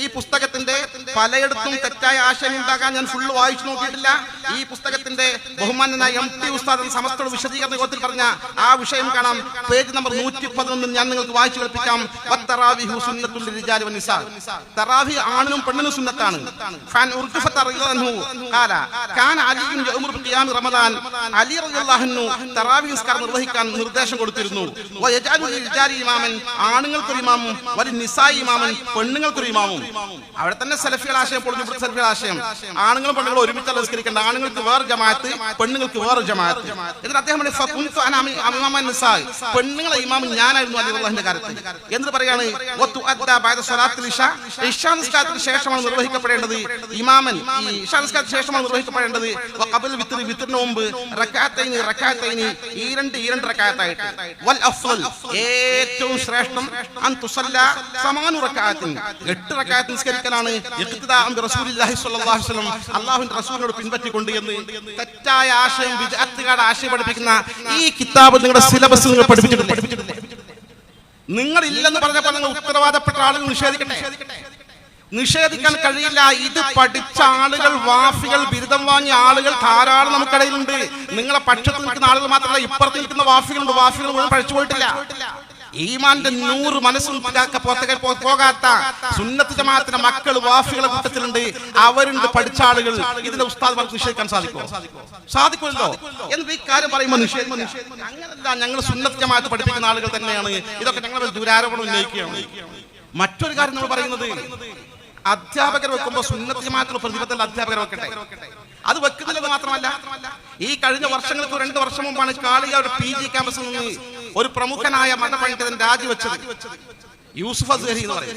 ഈ പുസ്തകത്തിന്റെ പലയിടത്തും തെറ്റായ ആശയം ഉണ്ടാകാൻ ഞാൻ ഫുള്ള് വായിച്ചു നോക്കിയിട്ടില്ല. ഈ പുസ്തകത്തിന്റെ ബഹുമാനനായ എം ടി ഉസ്താദ് സമസ്ത വിശദീകരണ യോഗത്തിൽ പറഞ്ഞ ആ വിഷയം കാണാം. പേജ് നമ്പർ നൂറ്റി പതിനൊന്നിൽ ഞാൻ നിങ്ങൾക്ക് വായിച്ചു കേൾപ്പിക്കാം. തറാവി ആണിനും പെണ്ണിനും സുന്നത്താണ്. അലി നിർവഹിക്കാൻ നിർദ്ദേശം കൊടുത്തിരുന്നു. ആണുങ്ങൾക്കൊരു ഇമാമും വലി നിസായി ഇമാമൻ പെണ്ണുങ്ങൾക്കൊരു ഇമാമും. അവിടെ തന്നെ സെലഫികൾ ആശയം പൊളിഞ്ഞു സെലഫികൾ ആശയം. ആണുങ്ങളും പെണ്ണുങ്ങളും ഒരുമിച്ച് നിസ്കരിക്കേണ്ട ആണുങ്ങൾക്ക് വേറെ ജമാഅത്ത് പെണ്ണുങ്ങൾക്ക് വേറെ ജമാഅത്ത്. എന്നിട്ട് അദ്ദേഹം. പെണ്ണുങ്ങളെ ഇമാം ഞാനായിരുന്നു അലി കാര്യത്തിൽ. എന്നിട്ട് പറയാണ് നിസ്കാരത്തിന് ശേഷമാണ് നിർവഹിക്കപ്പെടേണ്ടത് ഇമാമൻ. ഈ നിസ്കാരത്തിന് ശേഷമാണ് നിർവഹിക്കപ്പെടേണ്ടത്. വഖബൽ വിത്ർ വിത്രിന് മുമ്പ് റക്കാത്തൈനി റക്കാത്തൈനി ഈ രണ്ട് ഈ രണ്ട് റക്കാത്തായിട്ട് ഏറ്റവും ശ്രേഷ്ഠം അൻ എട്ട് സ്വല്ലല്ലാഹു അലൈഹി വസല്ലം റസൂലിനോട് പിൻപറ്റിക്കൊണ്ട് എന്ന് തെറ്റായ ആശയം വിദ്യാർത്ഥികളുടെ ആശയം പഠിപ്പിക്കുന്ന ഈ കിതാബ് നിങ്ങളുടെ സിലബസ് നിങ്ങൾ പഠിപ്പിച്ചിട്ടുണ്ട് നിങ്ങൾ പറഞ്ഞപ്പോൾ നിങ്ങൾ ഉത്തരവാദപ്പെട്ട ആളുകൾ നിഷേധിക്കട്ടെ? നിഷേധിക്കാൻ കഴിയില്ല. ഇത് പഠിച്ച ആളുകൾ വാഫികൾ ബിരുദം വാങ്ങിയ ആളുകൾ ധാരാളം നമുക്കിടയിലുണ്ട്. നിങ്ങളെ പക്ഷത്ത് നിൽക്കുന്ന ആളുകൾ മാത്രമല്ല ഇപ്പുറത്ത് നിൽക്കുന്ന വാഫികളുണ്ട് വാഫികൾ മുഴുവൻ പഠിച്ചു പോയിട്ടില്ല. ഈമാന്റെ നൂറ് മനസ്സും പോകാത്ത സുന്നത്ത് ജമാഅത്തിന്റെ മക്കൾ വാഫികളെ കൂട്ടത്തിലുണ്ട്. അവരുണ്ട് പഠിച്ച ആളുകൾ. ഇതിന്റെ ഉസ്താദ്മാർക്ക് നിഷേധിക്കാൻ സാധിക്കുമോ? സാധിക്കുമല്ലോ. എന്നിട്ട് ഈ കാര്യം പറയുമ്പോൾ നിഷേധം അങ്ങനല്ല. ഞങ്ങൾ സുന്നത്ത് ജമാഅത്ത് പഠിപ്പിക്കുന്ന ആളുകൾ തന്നെയാണ്. ഇതൊക്കെ ഞങ്ങൾ ദുരാരോപണം ഉന്നയിക്കുകയാണ്. മറ്റൊരു കാര്യം നമ്മൾ പറയുന്നത് അധ്യാപകർ വെക്കുമ്പോൾ സുന്നത്ത് ജമാഅത്തിന്റെ പ്രതിബദ്ധത അധ്യാപകർ വെക്കട്ടെ അത് വെക്കുന്നില്ലെന്ന് മാത്രമല്ല ഈ കഴിഞ്ഞ വർഷങ്ങൾക്ക് രണ്ട് വർഷം മുമ്പാണ് കാളികാട് പി ജി ക്യാമ്പസിൽ നിന്ന് ഒരു പ്രമുഖനായ മതപണ്ഡിതൻ രാജിവെച്ചത്. യൂസുഫ് അസ്ഹരി എന്ന് പറയും.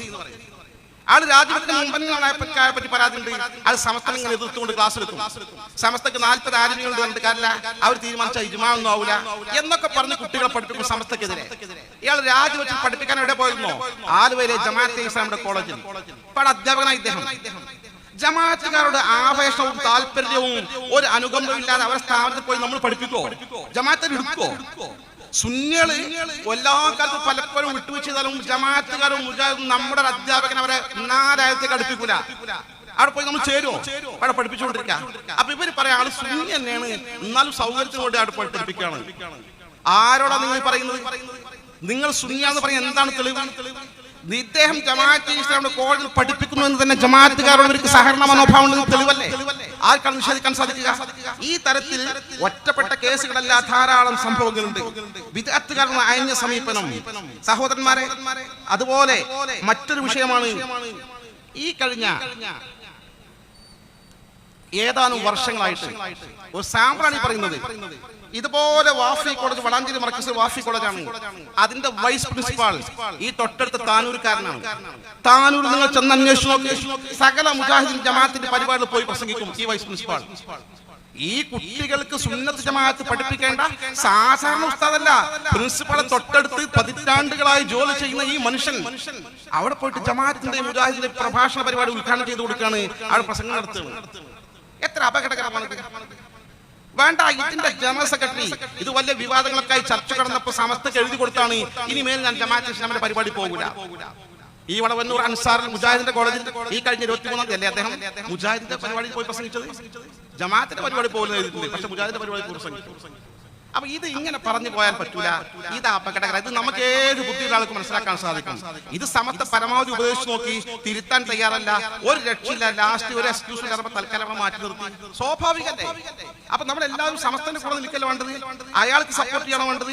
ആൾ രാജിവെക്കുന്ന മുമ്പന്മാരെ പറ്റി പരാതി ഉണ്ട് അത് സമസ്തം ഇങ്ങനെ എതിർത്തുകൊണ്ട് ക്ലാസ് എടുക്കും സമസ്തക്ക് നാൽപ്പത് ആരോഗ്യങ്ങളുണ്ട് പറഞ്ഞിട്ട് കാര്യമില്ല അവർ തീരുമാനിച്ച ഇജുമാനൊന്നും ആവൂല. എന്നൊക്കെ പറഞ്ഞ് കുട്ടികളെ പഠിപ്പിക്കും സമസ്തക്കെതിരെ ഇയാൾ രാജിവെച്ച് പഠിപ്പിക്കാൻ എവിടെ പോയിരുന്നോ? ആലുവയിലെ ജമാഅത്തെ ഇസ്ലാമിന്റെ കോളേജിൽ. ഇപ്പോൾ അധ്യാപകനായി ഇദ്ദേഹം. ജമാഅത്തുകാരുടെ ആവേശവും താല്പര്യവും ഒരു അനുകമ്പവും ഇല്ലാതെ അവരെ സ്ഥാപനത്തിൽ പോയി നമ്മൾ പഠിപ്പിക്കോ ജമാഅത്തിൽ എടുക്കോ സുന്യൾ എല്ലാ കാലത്തും പലപ്പോഴും വിട്ടുവെച്ചാലും ജമാഅത്തുകാരും മുജാഹിദും നമ്മുടെ അധ്യാപകൻ അവരെ നാലായത്തേക്ക് അടുപ്പിക്കൂല. അവിടെ പോയി നമ്മൾ ചേരുമോ അവിടെ പഠിപ്പിച്ചുകൊണ്ടിരിക്കുക അപ്പൊ ഇവർ പറയാം ആൾ സുന്നി തന്നെയാണ്. എന്നാലും സൗകര്യത്തിന് വേണ്ടി അവിടെ പഠിപ്പിക്കുകയാണ് ആരോടാ നിങ്ങൾ പറയുന്നത്? നിങ്ങൾ സുന്നിയാന്ന് പറയാൻ എന്താണ് തെളിവ്? ഇദ്ദേഹം ജമാഅത്ത് കോളേജിൽ പഠിപ്പിക്കുന്നു എന്ന് തന്നെ ജമാഅത്തുകാരോട് ഇവർക്ക് സഹകരണ മനോഭാവം തെളിവല്ലേ? ആർക്കാണ് നിഷേധിക്കാൻ സാധിക്കുക. ഈ തരത്തിൽ ഒറ്റപ്പെട്ട കേസുകളല്ല ധാരാളം സംഭവങ്ങളുണ്ട്. വിദഗ്ധകാരുടെ അയഞ്ഞ സമീപനം. സഹോദരന്മാരെ അതുപോലെ മറ്റൊരു വിഷയമാണ് ഈ കഴിഞ്ഞ ഏതാനും വർഷങ്ങളായിട്ട് ഒരു സാമ്പിളാണ് ഈ പറയുന്നത്. ഇതുപോലെ വാഫി കോളേജ് വളാഞ്ചേരി മർക്കസ് വാഫി കോളേജാണ്. അതിന്റെ വൈസ് പ്രിൻസിപ്പാൾ ഈ തൊട്ടടുത്ത താനൂർക്കാരനാണ്. താനൂർ നിങ്ങൾ ചെന്ന് അന്വേഷിച്ചു സകല മുജാഹിദീൻ ജമാഅത്തിന്റെ പരിപാടിയിൽ പോയി പ്രസംഗിക്കും ഈ വൈസ് പ്രിൻസിപ്പാൾ ഈ കുട്ടികൾക്ക് സുന്നത്ത് ജമാഅത്ത് പഠിപ്പിക്കേണ്ട സാധാരണ ഉസ്താദല്ല. പ്രിൻസിപ്പളെ തൊട്ടടുത്ത് പതിറ്റാണ്ടുകളായി ജോലി ചെയ്യുന്ന ഈ മനുഷ്യൻ അവിടെ പോയിട്ട് ജമാഅത്തിന്റെ മുജാഹിദിന്റെ പ്രഭാഷണ പരിപാടി ഉദ്ഘാടനം ചെയ്ത് കൊടുക്കുകയാണ്. അവിടെ പ്രസംഗം നടത്തുന്നത് എത്ര അപകടകരമാണ്? വേണ്ട ഇതിന്റെ ജനറൽ സെക്രട്ടറി. ഇത് വലിയ വിവാദങ്ങൾക്കായി ചർച്ച കടന്നപ്പോ സമസ്തക്ക് എഴുതി കൊടുത്താണ്. ഇനിമേൽ ഞാൻ ജമാഅത്ത് ഇസ്ലാമിന്റെ പരിപാടി പോകൂല. ഈ വളവന്നൂർ അൻസാർ മുജാഹിദിന്റെ കോളേജിൽ ഈ കഴിഞ്ഞ ഇരുപത്തി മൂന്നാം അല്ലേ അദ്ദേഹം മുജാഹിദിന്റെ പരിപാടിയിൽ പോയി പ്രസംഗിച്ചത്? ജമാഅത്തിന്റെ പരിപാടി പോകുന്നത് എഴുതിയിട്ടുണ്ട് പക്ഷെ മുജാഹിദിന്റെ പരിപാടി പ്രസംഗിച്ചു അപ്പൊ ഇത് ഇങ്ങനെ പറഞ്ഞു പോയാൽ പറ്റൂല. ഇത് അപകടകര. ഇത് നമുക്ക് ഏത് ബുദ്ധിയുള്ള ആൾക്ക് മനസ്സിലാക്കാൻ സാധിക്കും. ഇത് സമസ്ത പരമാവധി ഉപദേശിച്ച് നോക്കി തിരുത്താൻ തയ്യാറല്ല. ഒരു രക്ഷയില്ല. ലാസ്റ്റ് ഒരു എക്സ്ക്യൂസ് ചിലപ്പോൾ തൽക്കാലം മാറ്റി നിർത്തി. സ്വാഭാവികല്ലേ? അപ്പൊ നമ്മളെല്ലാവരും സമസ്തന്റെ കൂടെ നിൽക്കല്ല വേണ്ടത്? അയാൾക്ക് സപ്പോർട്ട് ചെയ്യണം വേണ്ടത്?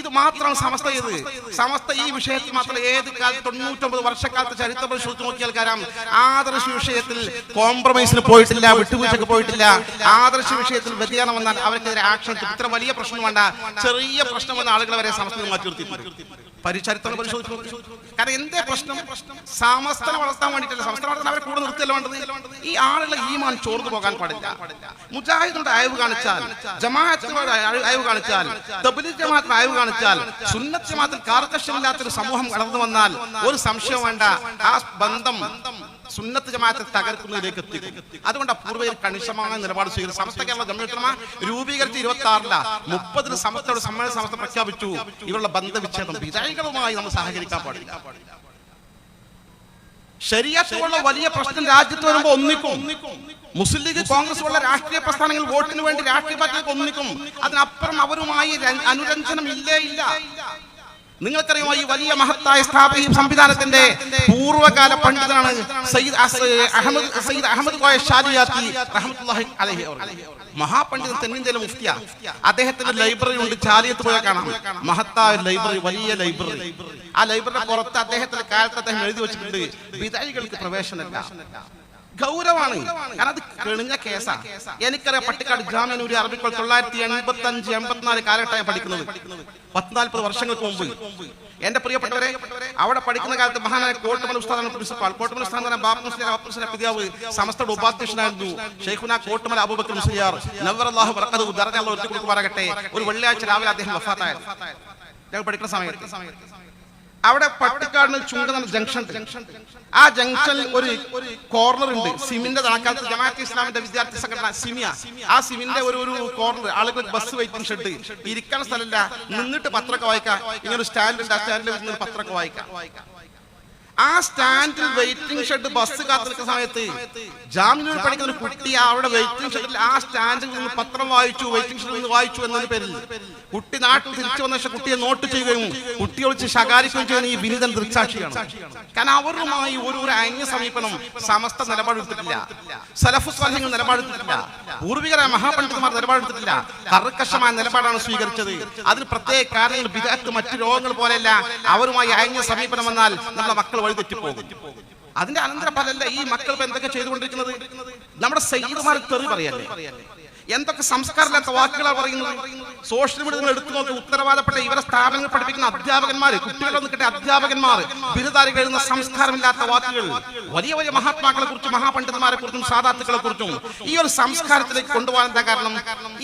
ഇത് മാത്രം സമസ്ത ഇത്. സമസ്ത ഈ വിഷയത്തിൽ മാത്രം ഏത് കാലത്ത് തൊണ്ണൂറ്റൊമ്പത് വർഷക്കാലത്ത് ചരിത്രം പരിശോധിച്ച് നോക്കിയാൽ കാരണം ആദർശ വിഷയത്തിൽ കോംപ്രമൈസിന് പോയിട്ടില്ല വിട്ടുവീഴ്ചക്ക് പോയിട്ടില്ല. ആദർശ വിഷയത്തിൽ വ്യതിയാനം വന്നാൽ അവർക്കെതിരെ ആക്ഷൻ. ഇത്ര വലിയ പ്രശ്നം വേണ്ട. ചെറിയ പ്രശ്നം വന്ന ആളുകളെ വരെ സമസ്ത മാറ്റി നിർത്തിയിട്ടുണ്ട്. പരിചരിത്രം പരിശോധിച്ചു കാരണം എന്തേ പ്രശ്നം? സമസ്തനെ വളർത്താൻ വേണ്ടിയിട്ടല്ല? സമസ്തനെ വളർത്താൻ അവരെ കൂടെ നിർത്തിയല്ല വേണ്ടത്? ഈ ആളുള്ള ഈമാൻ മാൻ ചോർന്നു പോകാൻ പാടില്ല. മുജാഹിദിനോട് അയവ് കാണിച്ചാൽ ജമാഅത്തിനോട് അയ- അയവ് കാണിച്ചാൽ തബ്ലീഗ് ജമാഅത്തിന് അയവ് കാണിച്ചാൽ സുന്നത്ത് ജമാഅത്തിൽ കാർക്കശ്യമില്ലാത്തൊരു സമൂഹം കടന്നു വന്നാൽ ഒരു സംശയം വേണ്ട. ആ ബന്ധം സുന്നത്ത് ജമാഅത്തെ തകർക്കുന്നതിലേക്ക് എത്തിക്കും അതുകൊണ്ട് പൂർവയിൽ കണിശമായ നിലപാട് സ്വീകരിച്ചു സമസ്ത കേരള ജമ്മിയത്തുലമ രൂപീകരിച്ച് ഇരുപത്തി ആറില മുപ്പതിന് സമസ്തയുടെ സമ്മേളന സമസ്ത പ്രഖ്യാപിച്ചു. ഇവരുടെ ബന്ധവിച്ഛേദം വിജയികളുമായി നമ്മൾ സഹകരിക്കാൻ പാടില്ല. ശരിയാത്തുള്ള വലിയ പ്രശ്നം രാജ്യത്ത് വരുമ്പോൾ ഒന്നിക്കും. മുസ്ലിം ലീഗ് കോൺഗ്രസ് ഉള്ള രാഷ്ട്രീയ പ്രസ്ഥാനങ്ങൾ വോട്ടിന് വേണ്ടി രാഷ്ട്രീയ പാർട്ടികൾക്ക് ഒന്നിക്കും. അതിനപ്പുറം അവരുമായി അനുരഞ്ജനം ഇല്ലേ ഇല്ല. നിങ്ങൾക്കറിയുമോ ഈ വലിയ മഹത്തായ സ്ഥാപക സംവിധാനത്തിന്റെ പൂർവകാല പണ്ഡിതനാണ് സയ്യിദ് അഹമ്മദ് സയ്യിദ് അഹമ്മദ് കോയ ഷാലിയാത്തി റഹ്മത്തുള്ളാഹി അലൈഹി. മഹാപണ്ഡിതൻ തെന്നിന്ത്യയിലെ മുഫ്തിയ. അദ്ദേഹത്തിന്റെ ലൈബ്രറി ഉണ്ട് ചാലിയത്ത് പോയാൽ കാണാം. മഹത്തായ ലൈബ്രറി വലിയ ലൈബ്രറി. ആ ലൈബ്രറി പുറത്ത് അദ്ദേഹത്തിന്റെ കാലത്ത് അദ്ദേഹം എഴുതി വെച്ചിട്ടുണ്ട് വിതായികൾക്ക് പ്രവേശനമില്ല. ഗൗരവാണ് കാരണം അത് കെണിഞ്ഞ കേസാ. എനിക്കറിയാം പട്ടിക്കാട് ജാമ്യനൂരി അറബിക്കോൾ തൊള്ളായിരത്തി എൺപത്തി അഞ്ച് എൺപത്തിനാല് കാലഘട്ടമായി പഠിക്കുന്നത്. പത്തിനാൽപ്പത് വർഷങ്ങൾക്ക് മുമ്പ്. എന്റെ പ്രിയപ്പെട്ടവരെ അവിടെ പഠിക്കുന്ന കാലത്ത് മഹാനായ കോട്ടമല ഉസ്താദാണ് പ്രിൻസിപ്പാൾ. കോട്ടമല ഉസ്താദ് ബാബു മുസ്ലിം ബാബു പിതാവ് സമസ്തയുടെ ഉപാധ്യക്ഷനായിരുന്നു. ഷെയ്ഖുന കോട്ടമല അബൂബക്കർ മുസ്ലിയാർ. നവർ അള്ളാഹു ഒറ്റ കൊടുക്കുമാറാകട്ടെ ഒരു വെള്ളിയാഴ്ച രാവിലെ അദ്ദേഹം വഫാത്തായത്. ഞങ്ങൾ പഠിക്കുന്ന സമയത്ത്. അവിടെ പട്ടിക്കാടിന് ചുണ്ടന ജംഗ്ഷൻ. ആ ജംഗ്ഷനിൽ ഒരു കോർണർ ഉണ്ട്. സിമിന്റെ തണക്കാലത്ത് ജമാഅത്ത് ഇസ്ലാമിന്റെ വിദ്യാർത്ഥി സംഘടന സിമിയ. ആ സിമിന്റെ ഒരു ഒരു കോർണർ ആളുകൾ ബസ് വെയിറ്റിംഗ് ഷെഡ് ഇരിക്കാൻ സ്ഥലമില്ല. നിന്നിട്ട് പത്രമൊക്കെ വായിക്കാം. ഇങ്ങനെ സ്റ്റാൻഡ് ഉണ്ട്. ആ സ്റ്റാൻഡിൽ നിന്ന് പത്രമൊക്കെ വായിക്കാം. ആ സ്റ്റാൻഡിൽ വെയിറ്റിംഗ് ഷെഡ് ബസ് കാത്തിരിക്കുന്ന സമയത്ത് ജാമ്യം പഠിക്കുന്ന ഒരു കുട്ടി അവിടെ വെയിറ്റിംഗ് ഷെഡിൽ ആ സ്റ്റാൻഡിൽ നിന്ന് പത്രം വായിച്ചു വെയിറ്റിംഗ് ഷെഡിൽ നിന്ന് വായിച്ചു എന്നതിന് പേരിൽ കുട്ടി നാട്ടിൽ തിരിച്ചു വന്ന ശേഷം കുട്ടിയെ നോട്ട് ചെയ്യുകയും കുട്ടിയെ വിളിച്ച് ശകാരിക്കുകയും ചെയ്യുന്ന ഈ വിനീതൻ ദൃക്സാക്ഷിയാണ്. കാരണം അവരുമായി ഒരു ഒരു അന്യ സമീപനം സമസ്ത നിലപാടെടുത്തിട്ടില്ല. സലഫു സ്വാധീനം നിലപാടെടുത്തിട്ടില്ല. പൂർവികരായ മഹാപണ്ഡിതന്മാർ നിലപാടെടുത്തിട്ടില്ല. കർക്കശമായ നിലപാടാണ് സ്വീകരിച്ചത്. അതിൽ പ്രത്യേക കാരണങ്ങൾ വിദഗ്ധ മറ്റു രോഗങ്ങൾ പോലെയല്ല അവരുമായി അയഞ്ഞ സമീപനം വന്നാൽ നമ്മുടെ മക്കൾ വഴിതെറ്റിപ്പോകും അതിന്റെ അനന്തരഫലല്ല ഈ മക്കൾ ഇപ്പൊ എന്തൊക്കെ ചെയ്തുകൊണ്ടിരിക്കുന്നത്? നമ്മുടെ സയ്യിദ്മാർ തെറി പറയല്ലേ? എന്തൊക്കെ സംസ്കാരമില്ലാത്ത വാക്കുകളാണ് പറയുന്നത്? സോഷ്യൽ മീഡിയ നിങ്ങൾ എടുത്തു നോക്കി ഉത്തരവാദപ്പെട്ട ഇവരെ സ്ഥാപനങ്ങൾ പഠിപ്പിക്കുന്ന അധ്യാപകന്മാർ കുട്ടികളെ നിൽക്കട്ടെ അധ്യാപകന്മാർ ബിരുദാരികൾ എഴുതുന്ന സംസ്കാരമില്ലാത്ത വാക്കുകൾ വലിയ വലിയ മഹാത്മാക്കളെ കുറിച്ചും മഹാപണ്ഡിതന്മാരെ കുറിച്ചും സാധാർത്ഥികളെ കുറിച്ചും ഈ ഒരു സംസ്കാരത്തിലേക്ക് കൊണ്ടുപോകാൻ കാരണം?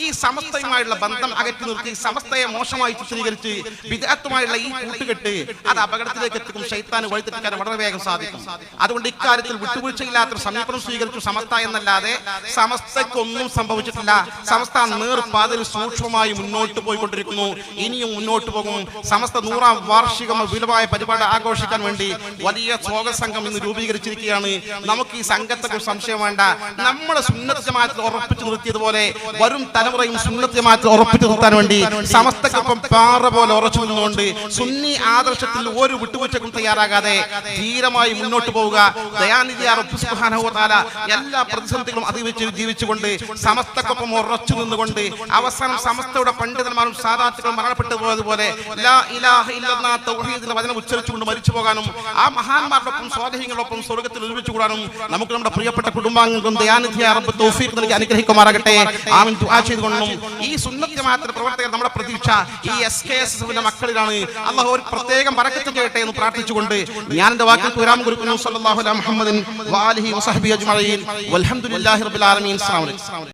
ഈ സമസ്തയുമായുള്ള ബന്ധം അകറ്റി നിർത്തി സമസ്തയെ മോശമായി ചിത്രീകരിച്ച് വിദഗ്ധമായുള്ള ഈ കൂട്ടുകെട്ട് അത് അപകടത്തിലേക്ക് എത്തിക്കും ശൈത്താന് വഴിതെറ്റിക്കാൻ വളരെ വേഗം സാധിക്കും. അതുകൊണ്ട് ഇക്കാര്യത്തിൽ വിട്ടുവീഴ്ചയില്ലാത്ത സമീപനം സ്വീകരിച്ചു സമസ്ത എന്നല്ലാതെ സമസ്തയ്ക്കൊന്നും സംഭവിച്ചിട്ടില്ല. സമസ്ത നേർപാതിൽ സൂക്ഷ്മമായി മുന്നോട്ട് പോയിക്കൊണ്ടിരിക്കുന്നു. ഇനിയും മുന്നോട്ട് പോകും. സമസ്ത നൂറാം വാർഷികം വിലവായ പരിപാടി ആഘോഷിക്കാൻ വേണ്ടി വലിയ സ്വാഗത സംഘം ഇന്ന് രൂപീകരിച്ചിരിക്കുകയാണ്. നമുക്ക് ഈ സംഘത്തെ സംശയം വേണ്ട. നമ്മുടെ സുന്നത്ത് ഉറപ്പിച്ചു നിർത്തിയതുപോലെ വരും തലമുറയും സുന്നത്ത് ഉറപ്പിച്ചു നിർത്താൻ വേണ്ടി സമസ്തക്കൊപ്പം പാറ പോലെ ഉറച്ചു നിന്നുകൊണ്ട് സുന്നി ആദർശത്തിൽ ഒരു വിട്ടുവീഴ്ചക്കും തയ്യാറാകാതെ ധീരമായി മുന്നോട്ട് പോവുക. സുബ്ഹാനഹുവതആല എല്ലാ പ്രതിസന്ധികളും ജീവിച്ചുകൊണ്ട് സമസ്തക്കൊപ്പം ഉറച്ചു നിന്നുകൊണ്ട് അവസാനം സമസ്തയുടെ പണ്ഡിതന്മാരും സാധാർത്ഥികളും മരണപ്പെട്ടു പോയതുപോലെ വചനം ഉച്ചരിച്ചുകൊണ്ട് മരിച്ചു പോകാനും ആ മഹാന്മാരോടൊപ്പം സ്വാധീനങ്ങളൊപ്പം സ്വർഗത്തിൽ ഒരുമിച്ച് കൂടാനും നമുക്ക് നമ്മുടെ പ്രിയപ്പെട്ട കുടുംബാംഗങ്ങളും ദയാനിധി റബ്ബ് തൗഫീഖ് നൽകി അനുഗ്രഹിക്കുമാറാകട്ടെ. ആമീൻ. ദുആ ചെയ്തുകൊണ്ടും ഈ സുന്നത്ത് ജമാഅത്തിന്റെ പ്രവർത്തകർ നമ്മുടെ പ്രതീക്ഷ ഈ എസ് കെ എസ് എസിന്റെ മക്കളിലാണ്. അള്ളാഹു ഒരു പ്രത്യേകം ബറക്കത്ത് ചെയ്യട്ടെ എന്ന് പ്രാർത്ഥിച്ചുകൊണ്ട് ഞാൻ എന്റെ വാക്കിൽ വിരാമം കുറിക്കുന്നു. സല്ലല്ലാഹു അലൈഹി മുഹമ്മദിൻ വാലിഹി വസഹബി അജ്മഈൻ. വൽഹംദുലില്ലാഹി റബ്ബിൽ ആലമീൻ. അസ്സലാമു അലൈക്കും.